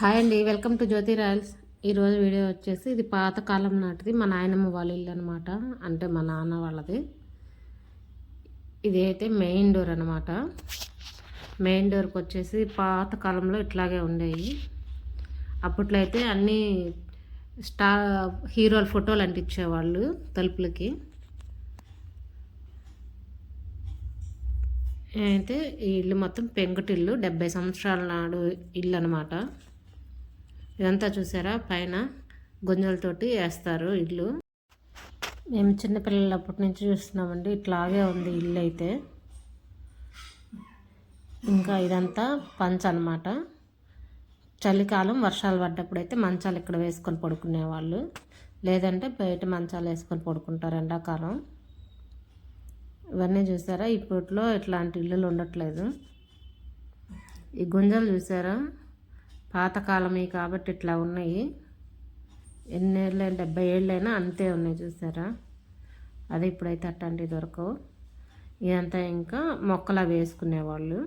Hi అండి welcome to Jyothi Royals. ఈరోజు video వచ్చేసి ఇది పాతకాలం నాటిది మా నాయనమ్మ వాళ్ళ ఇల్లు అనమాట అంటే మా నాన్న వాళ్ళది. ఇది అయితే మెయిన్ డోర్ అనమాట మెయిన్ డోర్కి వచ్చేసి పాతకాలంలో ఇట్లాగే ఉండేవి. అప్పట్లో అయితే అన్నీ స్టా హీరోల ఫోటోలు అంటించేవాళ్ళు తలుపులకి. అయితే ఈ ఇల్లు మొత్తం పెంకుటిల్లు డెబ్బై సంవత్సరాల నాడు ఇల్లు అనమాట ఇదంతా చూసారా? పైన గుంజలతోటి వేస్తారు ఇల్లు. మేము చిన్నపిల్లలప్పటి నుంచి చూస్తున్నామండి. ఇట్లాగే ఉంది ఇల్లు అయితే ఇంకా ఇదంతా పంచ అనమాట చలికాలం వర్షాలు పడ్డప్పుడు అయితే మంచాలు ఇక్కడ వేసుకొని పడుకునేవాళ్ళు. లేదంటే బయట మంచాలు వేసుకొని పడుకుంటారు ఎండాకాలం. ఇవన్నీ చూసారా? ఇప్పట్లో ఇట్లాంటి ఇల్లులు ఉండట్లేదు. ఈ గుంజలు చూసారా? పాతకాలమే కాబట్టి ఇట్లా ఉన్నాయి. ఎన్నేళ్ళు డెబ్బై ఏళ్ళైనా అంతే ఉన్నాయి చూసారా? అదే ఇప్పుడైతే అట్లాంటివి దొరకవు. ఇదంతా ఇంకా మొక్కలా వేసుకునేవాళ్ళు.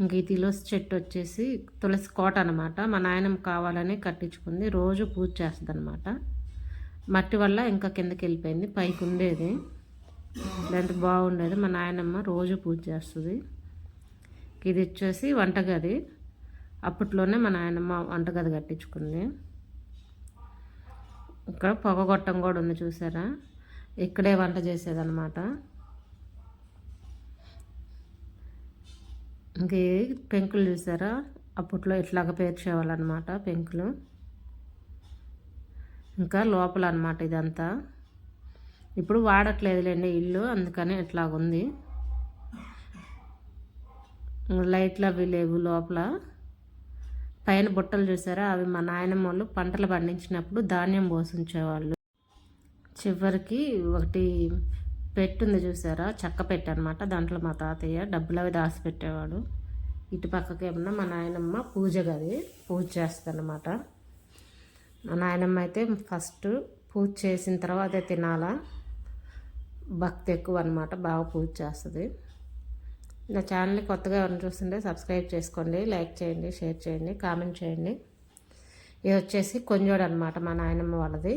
ఇంక ఈ తులసి చెట్టు వచ్చేసి తులసి కోట అనమాట మా నాయనమ్మ కావాలని కట్టించుకుంది. రోజు పూజ చేస్తుంది అనమాట మట్టి వల్ల ఇంకా కిందకి వెళ్ళిపోయింది. పైకి ఉండేది. ఇలాంటి బాగుండేది. మా నాయనమ్మ రోజు పూజ చేస్తుంది. ఇది వచ్చేసి వంటగది. అప్పట్లోనే మా నాయనమ్మ వంటగది కట్టించుకుంది. ఇక్కడ పొగగొట్టం కూడా ఉంది చూసారా? ఇక్కడే వంట చేసేదనమాట ఇంక పెంకులు చూసారా? అప్పట్లో ఇట్లాగ పేర్చేవాళ్ళు అనమాట పెంకులు. ఇంకా లోపల అనమాట ఇదంతా. ఇప్పుడు వాడట్లేదులేండి ఇల్లు అందుకని ఇట్లాగుంది. లైట్లు అవి లేవు లోపల. పైన బుట్టలు చూసారా? అవి మా నాయనమ్మ వాళ్ళు పంటలు పండించినప్పుడు ధాన్యం పోసించేవాళ్ళు. చివరికి ఒకటి పెట్టుంది చూసారా? చెక్క పెట్టు అనమాట దాంట్లో మా తాతయ్య డబ్బులు అవి దాచిపెట్టేవాడు ఇటు పక్కకేమన్నా మా నాయనమ్మ పూజ గది పూజ చేస్తానమాట మా నాయనమ్మ అయితే ఫస్ట్ పూజ చేసిన తర్వాతే తినాలా. భక్తి ఎక్కువ అనమాట బాగా పూజ చేస్తుంది. నా ఛానల్ కొత్తగా ఎవరిని చూస్తుంటే సబ్స్క్రైబ్ చేసుకోండి లైక్ చేయండి షేర్ చేయండి కామెంట్ చేయండి. ఇది వచ్చేసి కొంజోడు అనమాట మా నాయనమ్మ వాళ్ళది.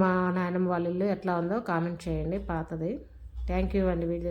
మా నాయనమ్మ వాళ్ళ ఇల్లు ఎట్లా ఉందో కామెంట్ చేయండి పాతది. థ్యాంక్ యూ అండి వీడియో